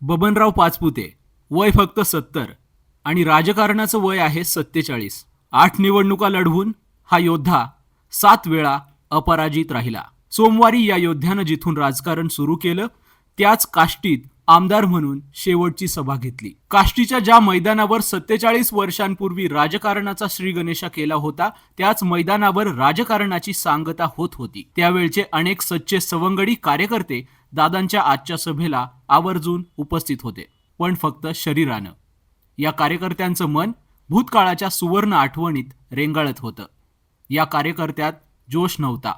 बबनराव पाचपुते वय फक्त सत्तर आणि राजकारणाचं वय आहे सत्तेचाळीस. आठ निवडणुका लढवून हा योद्धा सात वेळा अपराजित राहिला. सोमवारी या योद्ध्यानं जिथून राजकारण सुरू केलं त्याच काष्टीत आमदार म्हणून शेवटची सभा घेतली. काष्टीच्या ज्या मैदानावर सत्तेचाळीस वर्षांपूर्वी राजकारणाचा श्रीगणेशा केला होता त्याच मैदानावर राजकारणाची सांगता होत होती. त्यावेळचे अनेक सच्चे सवंगडी कार्यकर्ते दादांच्या आजच्या सभेला आवर्जून उपस्थित होते. पण फक्त शरीरानं. या कार्यकर्त्यांचं मन भूतकाळाच्या सुवर्ण आठवणीत रेंगाळत होतं. या कार्यकर्त्यात जोश नव्हता.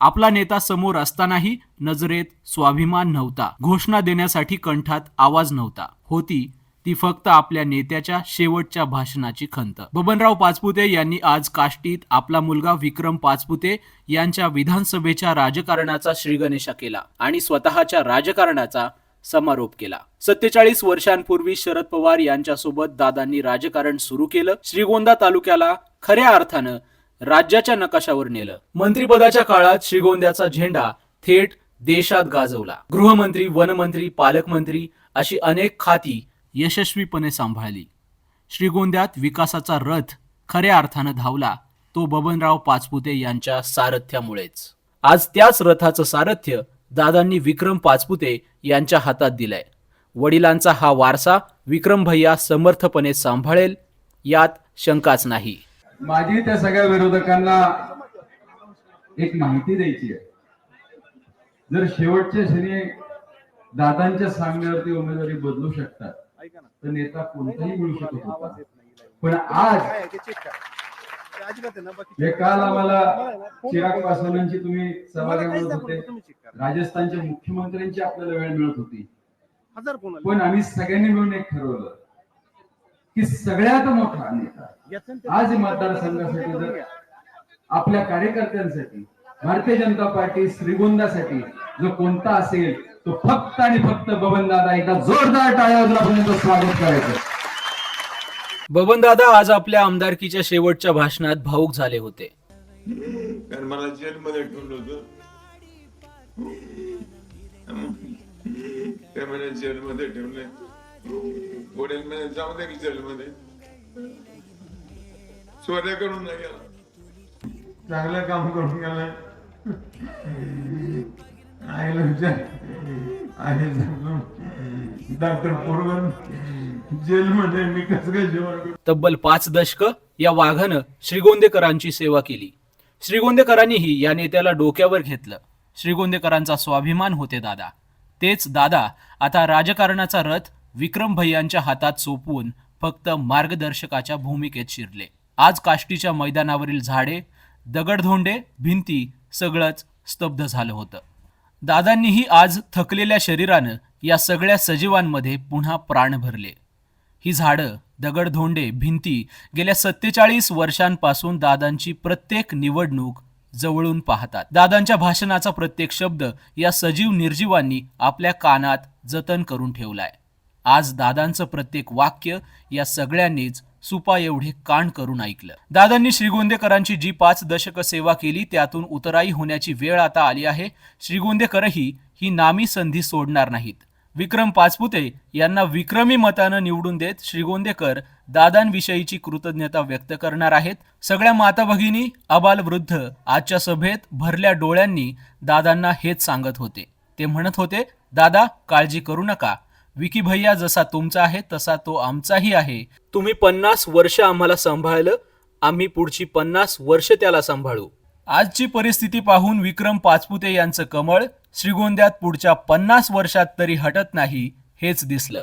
आपला नेता समोर असतानाही नजरेत स्वाभिमान नव्हता. घोषणा देण्यासाठी कंठात आवाज नव्हता. होती ती फक्त आपल्या नेत्याच्या शेवटच्या भाषणाची खंत. बबनराव पाचपुते यांनी आज काष्टीत आपला मुलगा विक्रम पाचपुते यांच्या विधानसभेच्या राजकारणाचा श्रीगणेशा केला आणि स्वतःच्या राजकारणाचा समारोप केला. सत्तेचाळीस वर्षांपूर्वी शरद पवार यांच्यासोबत दादांनी राजकारण सुरू केलं. श्रीगोंदा तालुक्याला खऱ्या अर्थानं राज्याच्या नकाशावर नेलं. मंत्रिपदाच्या काळात श्रीगोंद्याचा झेंडा थेट देशात गाजवला. गृहमंत्री वनमंत्री पालकमंत्री अशी अनेक खाती यशस्वीपणे सांभाळली. श्रीगोंद्यात विकासाचा रथ खऱ्या अर्थानं धावला तो बबनराव पाचपुते यांच्या सारथ्यामुळेच. आज त्याच रथाचं सारथ्य दादांनी विक्रम पाचपुते यांच्या हातात दिलंय. वडिलांचा हा वारसा विक्रम भैया समर्थपणे सांभाळेल यात शंकाच नाही. माझी त्या सगळ्या विरोधकांना एक माहिती द्यायची आहे. जर शेवटच्या क्षणी दादांच्या सांगण्यावरती उमेदवारी बदलू शकतात तर नेता कोणताही मिळू शकत होता. पण आज हे काल आम्हाला चिराग पासवानांची तुम्ही सभा घेऊन होते. राजस्थानच्या मुख्यमंत्र्यांची आपल्याला वेळ मिळत होती. पण आम्ही सगळ्यांनी मिळून एक ठरवलं की सगळ्यात मोठा नेता आज मतदारसंघासाठी जर आपल्या कार्यकर्त्यांसाठी भारतीय जनता पार्टी श्रीगोंदासाठी जो कोणता असेल तो फक्त आणि फक्त बबन दादा एकदा जोरदार टाळ्या स्वागत करायचं. बबनदादा आज आपल्या आमदारकीच्या शेवटच्या भाषणात भाऊक झाले होते. कारण मला जेलमध्ये ठेवलं होतं. म्हणे जेलमध्ये ठेवले वडील म्हणे जाऊ दे की जेलमध्ये. चोऱ्या करून नाही गेला चांगलं काम करून गेलाय. आईला विचार. आई डॉक्टर पोरगन जेलमध्ये मी कसं काय जेवण तब्बल पाच दशक या वाघानं श्रीगोंदेकरांची सेवा केली. श्रीगोंदेकरांनीही या नेत्याला डोक्यावर घेतलं. श्रीगोंदेकरांचा स्वाभिमान होते दादा. तेच दादा आता राजकारणाचा रथ विक्रम भैयांच्या हातात सोपवून फक्त मार्गदर्शकाच्या भूमिकेत शिरले. आज काष्टीच्या मैदानावरील झाडे दगडधोंडे भिंती सगळंच स्तब्ध झालं होतं. दादांनीही आज थकलेल्या शरीरानं या सगळ्या सजीवांमध्ये पुन्हा प्राण भरले. ही झाडं दगडधोंडे भिंती गेल्या सत्तेचाळीस वर्षांपासून दादांची प्रत्येक निवडणूक जवळून पाहतात. दादांच्या भाषणाचा प्रत्येक शब्द या सजीव निर्जीवांनी आपल्या कानात जतन करून ठेवलाय. आज दादांचं प्रत्येक वाक्य या सगळ्यांनीच सुपा एवढे कान करून ऐकलं. दादांनी श्रीगोंदेकरांची जी पाच दशक सेवा केली त्यातून उतराई होण्याची वेळ आता आली आहे. श्रीगोंदेकरही ही नामी संधी सोडणार नाहीत. विक्रम पाचपुते यांना विक्रमी मतानं निवडून देत श्रीगोंदेकर दादांविषयीची कृतज्ञता व्यक्त करणार आहेत. सगळ्या माता भगिनी अबाल वृद्ध आजच्या सभेत भरल्या डोळ्यांनी दादांना हेच सांगत होते. ते म्हणत होते दादा काळजी करू नका. विकी भैया जसा तुमचा आहे तसा तो आमचाही आहे. तुम्ही पन्नास वर्ष आम्हाला सांभाळलं आम्ही पुढची पन्नास वर्ष त्याला सांभाळू. आजची परिस्थिती पाहून विक्रम पाचपुते यांचं कमळ श्रीगोंद्यात पुढच्या पन्नास वर्षात तरी हटत नाही हेच दिसलं.